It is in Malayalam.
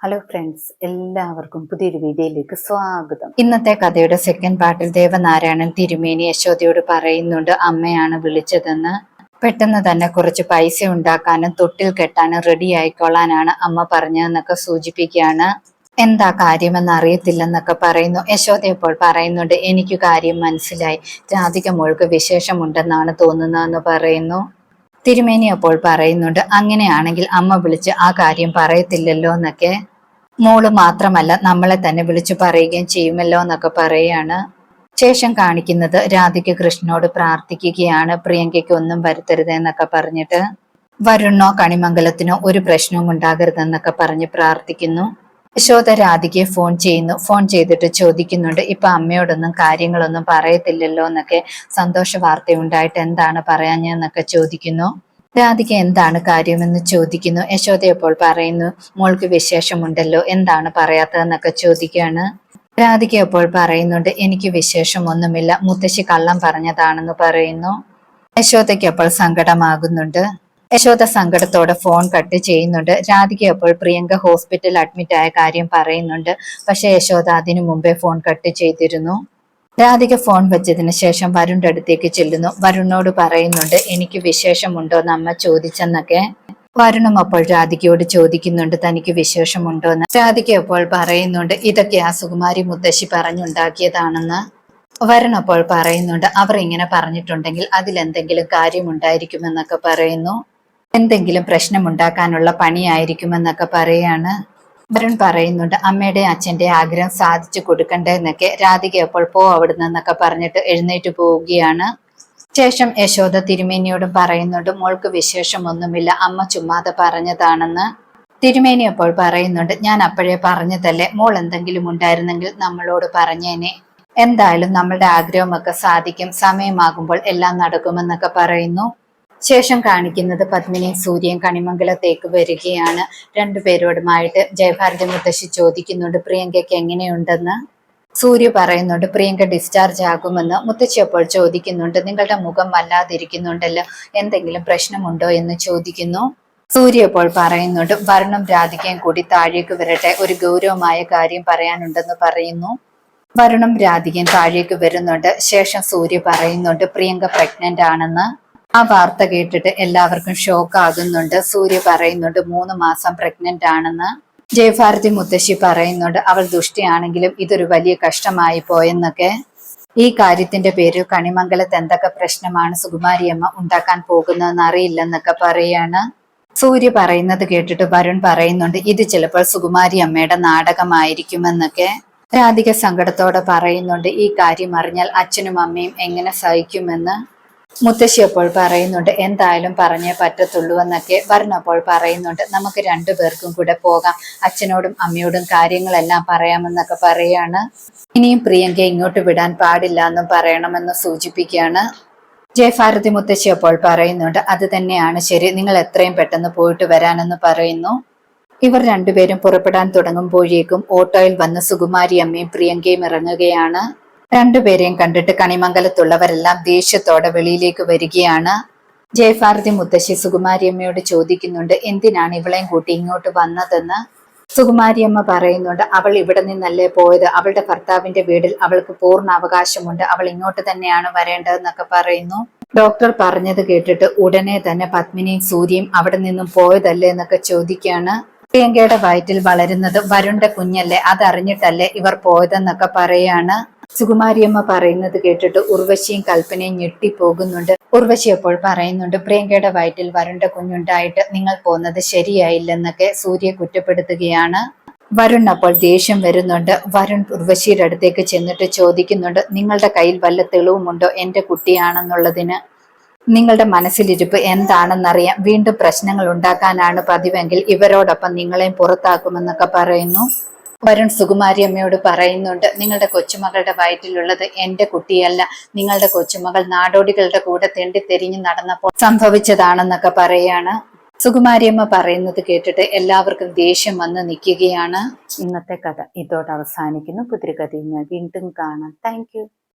ഹലോ ഫ്രണ്ട്സ് എല്ലാവർക്കും പുതിയൊരു വീഡിയോയിലേക്ക് സ്വാഗതം. ഇന്നത്തെ കഥയുടെ സെക്കൻഡ് പാർട്ടിൽ ദേവനാരായണൻ തിരുമേനി യശോദയോട് പറയുന്നുണ്ട് അമ്മയാണ് വിളിച്ചതെന്ന്. പെട്ടെന്ന് തന്നെ കുറച്ച് പൈസ ഉണ്ടാക്കാനും തൊട്ടിൽ കെട്ടാനും റെഡി ആയിക്കൊള്ളാനാണ് അമ്മ പറഞ്ഞതെന്നൊക്കെ സൂചിപ്പിക്കുകയാണ്. എന്താ കാര്യമെന്ന് അറിയത്തില്ലെന്നൊക്കെ പറയുന്നു. യശോദ ഇപ്പോൾ പറയുന്നുണ്ട് എനിക്ക് കാര്യം മനസ്സിലായി. രാധിക മോൾക്ക് വിശേഷമുണ്ടെന്നാണ് തോന്നുന്നതെന്ന് പറയുന്നു. തിരുമേനി അപ്പോൾ പറയുന്നുണ്ട് അങ്ങനെയാണെങ്കിൽ അമ്മ വിളിച്ച് ആ കാര്യം പറയത്തില്ലല്ലോ എന്നൊക്കെ. മോൾ മാത്രമല്ല നമ്മളെ തന്നെ വിളിച്ചു പറയുകയും ചെയ്യുമല്ലോ എന്നൊക്കെ പറയാണ്. ശേഷം കാണിക്കുന്നത് രാധിക കൃഷ്ണനോട് പ്രാർത്ഥിക്കുകയാണ് പ്രിയങ്കയ്ക്ക് ഒന്നും വരുത്തരുത് എന്നൊക്കെ പറഞ്ഞിട്ട്. വരുണോ കണിമംഗലത്തിനോ ഒരു പ്രശ്നവും ഉണ്ടാകരുതെന്നൊക്കെ പറഞ്ഞ് പ്രാർത്ഥിക്കുന്നു. യശോദ രാധികയെ ഫോൺ ചെയ്യുന്നു. ഫോൺ ചെയ്തിട്ട് ചോദിക്കുന്നുണ്ട് ഇപ്പൊ അമ്മയോടൊന്നും കാര്യങ്ങളൊന്നും പറയത്തില്ലല്ലോ എന്നൊക്കെ സന്തോഷ വാർത്ത ഉണ്ടായിട്ട് എന്താണ് പറയാഞ്ഞെന്നൊക്കെ ചോദിക്കുന്നു. രാധിക എന്താണ് കാര്യമെന്ന് ചോദിക്കുന്നു. യശോദ അപ്പോൾ പറയുന്നു മോൾക്ക് വിശേഷമുണ്ടല്ലോ എന്താണ് പറയാത്തതെന്നൊക്കെ ചോദിക്കുകയാണ് രാധിക അപ്പോൾ പറയുന്നുണ്ട് എനിക്ക് വിശേഷമൊന്നുമില്ല മുത്തശ്ശി കള്ളം പറഞ്ഞതാണെന്ന് പറയുന്നു. യശോദയ്ക്ക് അപ്പോൾ സങ്കടമാകുന്നുണ്ട്. യശോദ സങ്കടത്തോടെ ഫോൺ കട്ട് ചെയ്യുന്നുണ്ട്. രാധിക അപ്പോൾ പ്രിയങ്ക ഹോസ്പിറ്റലിൽ അഡ്മിറ്റ് ആയ കാര്യം പറയുന്നുണ്ട്. പക്ഷെ യശോദ അതിനു മുമ്പേ ഫോൺ കട്ട് ചെയ്തിരുന്നു. രാധിക ഫോൺ വെച്ചതിന് ശേഷം വരുണിന്റെ അടുത്തേക്ക് ചെല്ലുന്നു. വരുണിനോട് പറയുന്നുണ്ട് എനിക്ക് വിശേഷമുണ്ടോ എന്ന് അമ്മ ചോദിച്ചെന്നൊക്കെ? വരുണും അപ്പോൾ രാധികയോട് ചോദിക്കുന്നുണ്ട് തനിക്ക് വിശേഷമുണ്ടോ എന്ന്? രാധിക അപ്പോൾ പറയുന്നുണ്ട് ഇതൊക്കെ ആ സുകുമാരി മുത്തശ്ശി പറഞ്ഞുണ്ടാക്കിയതാണെന്ന്. വരുൺ അപ്പോൾ പറയുന്നുണ്ട് അവർ ഇങ്ങനെ പറഞ്ഞിട്ടുണ്ടെങ്കിൽ അതിലെന്തെങ്കിലും കാര്യമുണ്ടായിരിക്കുമെന്നൊക്കെ പറയുന്നു. എന്തെങ്കിലും പ്രശ്നമുണ്ടാക്കാനുള്ള പണിയായിരിക്കുമെന്നൊക്കെ പറയാണ്. വരുൺ പറയുന്നുണ്ട് അമ്മയുടെ അച്ഛന്റെ ആഗ്രഹം സാധിച്ചു കൊടുക്കണ്ടേ എന്നൊക്കെ. രാധിക അപ്പോൾ പോ അവിടുന്ന് എന്നൊക്കെ പറഞ്ഞിട്ട് എഴുന്നേറ്റ് പോവുകയാണ്. ശേഷം യശോദ തിരുമേനിയോടും പറയുന്നുണ്ട് മോൾക്ക് വിശേഷമൊന്നുമില്ല അമ്മ ചുമ്മാതെ പറഞ്ഞതാണെന്ന്. തിരുമേനി അപ്പോൾ പറയുന്നുണ്ട് ഞാൻ അപ്പോഴേ പറഞ്ഞതല്ലേ മോൾ എന്തെങ്കിലും ഉണ്ടായിരുന്നെങ്കിൽ നമ്മളോട് പറഞ്ഞേനെ. എന്തായാലും നമ്മളുടെ ആഗ്രഹമൊക്കെ സാധിക്കും സമയമാകുമ്പോൾ എല്ലാം നടക്കുമെന്നൊക്കെ പറയുന്നു. ശേഷം കാണിക്കുന്നത് പത്മിനി സൂര്യൻ കണിമംഗലത്തേക്ക് വരികയാണ്. രണ്ടുപേരോടുമായിട്ട് ജയഭാരത മുത്തശ്ശി ചോദിക്കുന്നുണ്ട് പ്രിയങ്കയ്ക്ക് എങ്ങനെയുണ്ടെന്ന്? സൂര്യ പറയുന്നുണ്ട് പ്രിയങ്ക ഡിസ്ചാർജ് ആകുമെന്ന്. മുത്തശ്ശി അപ്പോൾ ചോദിക്കുന്നുണ്ട് നിങ്ങളുടെ മുഖം വല്ലാതിരിക്കുന്നുണ്ടല്ലോ എന്തെങ്കിലും പ്രശ്നമുണ്ടോ എന്ന് ചോദിക്കുന്നു. സൂര്യ അപ്പോൾ പറയുന്നുണ്ട് വർണം രാധികയും കൂടി താഴേക്ക് വരട്ടെ ഒരു ഗൗരവമായ കാര്യം പറയാനുണ്ടെന്ന് പറയുന്നു. വരുണും രാധികയും താഴേക്ക് വരുന്നുണ്ട് ശേഷം സൂര്യ പറയുന്നുണ്ട് പ്രിയങ്ക പ്രഗ്നന്റ് ആണെന്ന്. ആ വാർത്ത കേട്ടിട്ട് എല്ലാവർക്കും ഷോക്ക് ആകുന്നുണ്ട് സൂര്യ പറയുന്നുണ്ട് മൂന്ന് മാസം പ്രഗ്നന്റ് ആണെന്ന്. ജയഭാരതി മുത്തശ്ശി പറയുന്നുണ്ട് അവൾ ദുഷ്ടിയാണെങ്കിലും ഇതൊരു വലിയ കഷ്ടമായി പോയെന്നൊക്കെ. ഈ കാര്യത്തിന്റെ പേരിൽ കണിമംഗലത്ത് എന്തൊക്കെ പ്രശ്നമാണ് സുകുമാരിയമ്മ ഉണ്ടാക്കാൻ പോകുന്നതെന്ന് അറിയില്ലെന്നൊക്കെ പറയാണ്. സൂര്യ പറയുന്നത് കേട്ടിട്ട് വരുൺ പറയുന്നുണ്ട് ഇത് ചിലപ്പോൾ സുകുമാരി അമ്മയുടെ നാടകമായിരിക്കുമെന്നൊക്കെ. രാധിക സങ്കടത്തോടെ പറയുന്നുണ്ട് ഈ കാര്യം അറിഞ്ഞാൽ അച്ഛനും അമ്മയും എങ്ങനെ സഹിക്കുമെന്ന്. മുത്തശ്ശി അപ്പോൾ പറയുന്നുണ്ട് എന്തായാലും പറഞ്ഞേ പറ്റത്തുള്ളൂ എന്നൊക്കെ പറഞ്ഞപ്പോൾ പറയുന്നുണ്ട്. നമുക്ക് രണ്ടു പേർക്കും കൂടെ പോകാം. അച്ഛനോടും അമ്മയോടും കാര്യങ്ങളെല്ലാം പറയാമെന്നൊക്കെ പറയാണ്. ഇനിയും പ്രിയങ്ക ഇങ്ങോട്ട് വിടാൻ പാടില്ല എന്നും പറയണമെന്ന് സൂചിപ്പിക്കുകയാണ്. ജയഭാരതി മുത്തശ്ശി അപ്പോൾ പറയുന്നുണ്ട് അത് തന്നെയാണ് ശരി. നിങ്ങൾ എത്രയും പെട്ടെന്ന് പോയിട്ട് വരാനെന്ന് പറയുന്നു. ഇവർ രണ്ടുപേരും പുറപ്പെടാൻ തുടങ്ങുമ്പോഴേക്കും ഓട്ടോയിൽ വന്ന് സുകുമാരി അമ്മയും പ്രിയങ്കയും ഇറങ്ങുകയാണ്. രണ്ടുപേരെയും കണ്ടിട്ട് കണിമംഗലത്തുള്ളവരെല്ലാം ദേഷ്യത്തോടെ വെളിയിലേക്ക് വരികയാണ്. ജയഭാരതി മുത്തശ്ശി സുകുമാരിയമ്മയോട് ചോദിക്കുന്നുണ്ട് എന്തിനാണ് ഇവളെയും കൂട്ടി ഇങ്ങോട്ട് വന്നതെന്ന്? സുകുമാരിയമ്മ പറയുന്നുണ്ട് അവൾ ഇവിടെ നിന്നല്ലേ പോയത്. അവളുടെ ഭർത്താവിന്റെ വീടിൽ അവൾക്ക് പൂർണ അവകാശമുണ്ട്. അവൾ ഇങ്ങോട്ട് തന്നെയാണ് വരേണ്ടതെന്നൊക്കെ പറയുന്നു. ഡോക്ടർ പറഞ്ഞത് കേട്ടിട്ട് ഉടനെ തന്നെ പത്മിനിയും സൂര്യയും അവിടെ നിന്നും പോയതല്ലേ എന്നൊക്കെ ചോദിക്കുകയാണ്. പ്രിയങ്കയുടെ വയറ്റിൽ വളരുന്നത് വരുണ്ട കുഞ്ഞല്ലേ? അതറിഞ്ഞിട്ടല്ലേ ഇവർ പോയതെന്നൊക്കെ പറയാണ്. സുകുമാരിയമ്മ പറയുന്നത് കേട്ടിട്ട് ഉർവശിയും കൽപ്പനയും ഞെട്ടിപ്പോകുന്നുണ്ട്. ഉർവശി അപ്പോൾ പറയുന്നുണ്ട് പ്രിയങ്കയുടെ വയറ്റിൽ വരണ്ട കുഞ്ഞുണ്ടായിട്ട് നിങ്ങൾ പോകുന്നത് ശരിയായില്ലെന്നൊക്കെ സൂര്യ കുറ്റപ്പെടുത്തുകയാണ്. വരുൺ അപ്പോൾ ദേഷ്യം വരുന്നുണ്ട്. വരുൺ ഉർവശിയുടെ അടുത്തേക്ക് ചെന്നിട്ട് ചോദിക്കുന്നുണ്ട് നിങ്ങളുടെ കയ്യിൽ വല്ല തെളിവുമുണ്ടോ? എന്റെ കുട്ടിയാണെന്നുള്ളതിന്. നിങ്ങളുടെ മനസ്സിലിരിപ്പ് എന്താണെന്നറിയാം വീണ്ടും പ്രശ്നങ്ങൾ ഉണ്ടാക്കാനാണ് പതിവെങ്കിൽ ഇവരോടൊപ്പം നിങ്ങളെയും പുറത്താക്കുമെന്നൊക്കെ പറയുന്നു. വരുൺ സുകുമാരി അമ്മയോട് പറയുന്നുണ്ട് നിങ്ങളുടെ കൊച്ചുമകളുടെ വയറ്റിലുള്ളത് എന്റെ കുട്ടിയല്ല. നിങ്ങളുടെ കൊച്ചുമകൾ നാടോടികളുടെ കൂടെ തെണ്ടി തെരിഞ്ഞു നടന്നപ്പോൾ സംഭവിച്ചതാണെന്നൊക്കെ പറയാണ്. സുകുമാരിയമ്മ പറയുന്നത് കേട്ടിട്ട് എല്ലാവർക്കും ദേഷ്യം വന്ന് നിൽക്കുകയാണ്. ഇന്നത്തെ കഥ ഇതോടെ അവസാനിക്കുന്നു. പുതിരി കഥയുമായി വീണ്ടും കാണാം. താങ്ക്